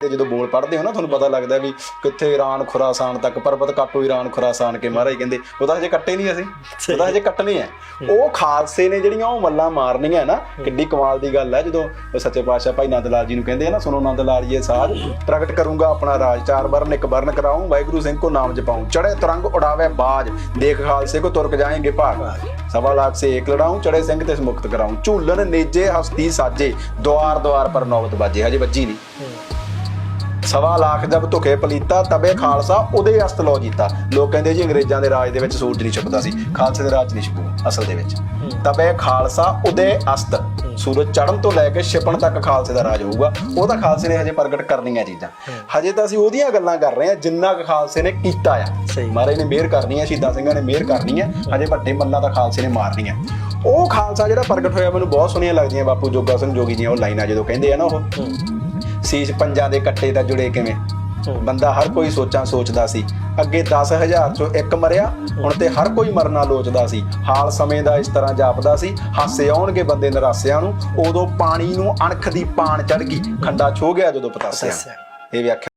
ਤੇ ਜਦੋਂ ਬੋਲ ਪੜ੍ਹਦੇ ਹੋ ਨਾ ਤੁਹਾਨੂੰ ਪਤਾ ਲੱਗਦਾ ਵੀ ਕਿੱਥੇ ਈਰਾਨ ਖੁਰਾਸਾਨ ਤੱਕ ਪਰਬਤ ਕਾਟੋ ਈਰਾਨ ਖੁਰਾਸਾਨ ਕੇ ਮਹਾਰਾਜ ਕਹਿੰਦੇ ਉਹ ਤਾਂ ਹਜੇ ਕੱਟੇ ਨਹੀਂ ਅਸੀਂ ਉਹ ਤਾਂ ਹਜੇ ਕੱਟਣੇ ਆ। ਉਹ ਖਾਲਸੇ ਨੇ ਜਿਹੜੀਆਂ ਉਹ ਮੱਲਾਂ ਮਾਰਨੀਆਂ ਨਾ ਕਿੱਡੀ ਕਮਾਲ ਦੀ ਗੱਲ ਹੈ ਜਦੋਂ ਸੱਚੇ ਪਾਤਸ਼ਾਹ ਭਾਈ ਨੰਦ ਲਾਲ ਜੀ ਨੂੰ ਕਹਿੰਦੇ ਆ ਨਾ ਸੁਣੋ ਨੰਦ ਲਾਲ ਜੀ ਸਾਜ ਪ੍ਰਗਟ ਕਰੂੰਗਾ ਆਪਣਾ ਰਾਜ ਚਾਰ ਵਰਨ ਇੱਕ ਵਰਨ ਕਰਾਉਂ ਵਾਹਿਗੁਰੂ ਸਿੰਘ ਕੋ ਨਾਮ ਜਪਾਉਂ ਚੜੇ ਤਰੰਗ ਉਡਾਵੇ ਬਾਜ ਦੇਖ ਖਾਲਸੇ ਕੋ ਤੁਰਕ ਜਾਏਂਗੇ ਭਾਗ। ਸਵਾ ਲੱਖ ਸੇ ਏਕ ਲੜਾਉਂ ਚੜੇ ਸਿੰਘ ਤੇ ਮੁਕਤ ਕਰਾਉਂ ਝੂਲਨ ਨੇਜੇ ਹਸਤੀ ਸਾਜੇ ਦੁਆਰ ਦੁਆਰ ਪਰ ਨੌਬਤ ਬਾਜੇ ਹਜੇ ਵੱਜੀ ਨਹੀਂ। ਸਵਾ ਲੱਖ ਜਬ ਧੁਕੇ ਪਲੀਤਾ ਤਬੇ ਖਾਲਸਾ ਉਹਦੇ ਅਸਤ ਲੋ ਜੀਤਾ। ਲੋਕ ਕਹਿੰਦੇ ਜੀ ਅੰਗਰੇਜ਼ਾਂ ਦੇ ਰਾਜ ਦੇ ਵਿੱਚ ਸੂਰਜ ਨਹੀਂ ਛੁਪਦਾ ਸੀ ਖਾਲਸੇ ਦੇ ਰਾਜ ਨਹੀਂ ਛੁਪੂਗਾ ਅਸਲ ਦੇ ਵਿੱਚ। ਤਬੇ ਖਾਲਸਾ ਉਹਦੇ ਅਸਤ। ਸੂਰਜ ਚੜ੍ਹਨ ਤੋਂ ਲੈ ਕੇ ਛਿਪਣ ਤੱਕ ਖਾਲਸੇ ਦਾ ਰਾਜ ਹੋਊਗਾ। ਉਹ ਤਾਂ ਖਾਲਸੇ ਨੇ ਹਜੇ ਪ੍ਰਗਟ ਕਰਨੀਆਂ ਚੀਜ਼ਾਂ। ਹਜੇ ਤਾਂ ਅਸੀਂ ਉਹਦੀਆਂ ਗੱਲਾਂ ਕਰ ਰਹੇ ਹਾਂ ਜਿੰਨਾ ਕੁ ਖਾਲਸੇ ਨੇ ਕੀਤਾ ਆ। ਸਹੀ। ਮਹਾਰਾਜ ਨੇ ਮਿਹਰ ਕਰਨੀ ਹੈ ਸ਼ਹੀਦਾਂ ਸਿੰਘਾਂ ਨੇ ਮਿਹਰ ਕਰਨੀ ਹੈ। ਹਜੇ ਵੱਡੇ ਮੱਲਾਂ ਦਾ ਖਾਲਸੇ ਨੇ ਮਾਰਨੀਆਂ ਉਹ ਖਾਲਸਾ ਜਿਹੜਾ ਪ੍ਰਗਟ ਹੋਇਆ ਮੈਨੂੰ ਬਹੁਤ ਸੋਹਣੀਆਂ ਲੱਗਦੀਆਂ ਬਾਪੂ ਜੋਗਾ ਸਿੰਘ ਜੋਗੀ ਦੀਆਂ ਉਹ ਲਾਈਨਾਂ ਜਦੋਂ ਕਹਿੰਦੇ ਆ ਨਾ ਉਹ। ਸੀਸ ਪੰਜਾਂ ਦੇ ਕੱਟੇ ਤਾਂ ਜੁੜੇ ਕਿਵੇਂ? ਬੰਦਾ ਹਰ ਕੋਈ ਸੋਚਾਂ ਸੋਚਦਾ ਸੀ। ਅੱਗੇ 10000 ਚੋਂ ਇੱਕ ਮਰਿਆ ਹੁਣ ਤੇ ਹਰ ਕੋਈ ਮਰਨਾ ਲੋਚਦਾ ਸੀ। ਹਾਲ ਸਮੇਂ ਦਾ ਇਸ ਤਰ੍ਹਾਂ ਜਾਪਦਾ ਸੀ ਹਾਸੇ ਆਉਣਗੇ ਬੰਦੇ ਨਰਾਸਿਆਂ ਨੂੰ ਉਦੋਂ ਪਾਣੀ ਨੂੰ ਅਣਖ ਦੀ ਪਾਣ ਚੜ ਗਈ ਖੰਡਾ ਛੋ ਗਿਆ ਜਦੋਂ ਪਤਾਸਿਆ। ਇਹ ਵਿਆਖਿਆ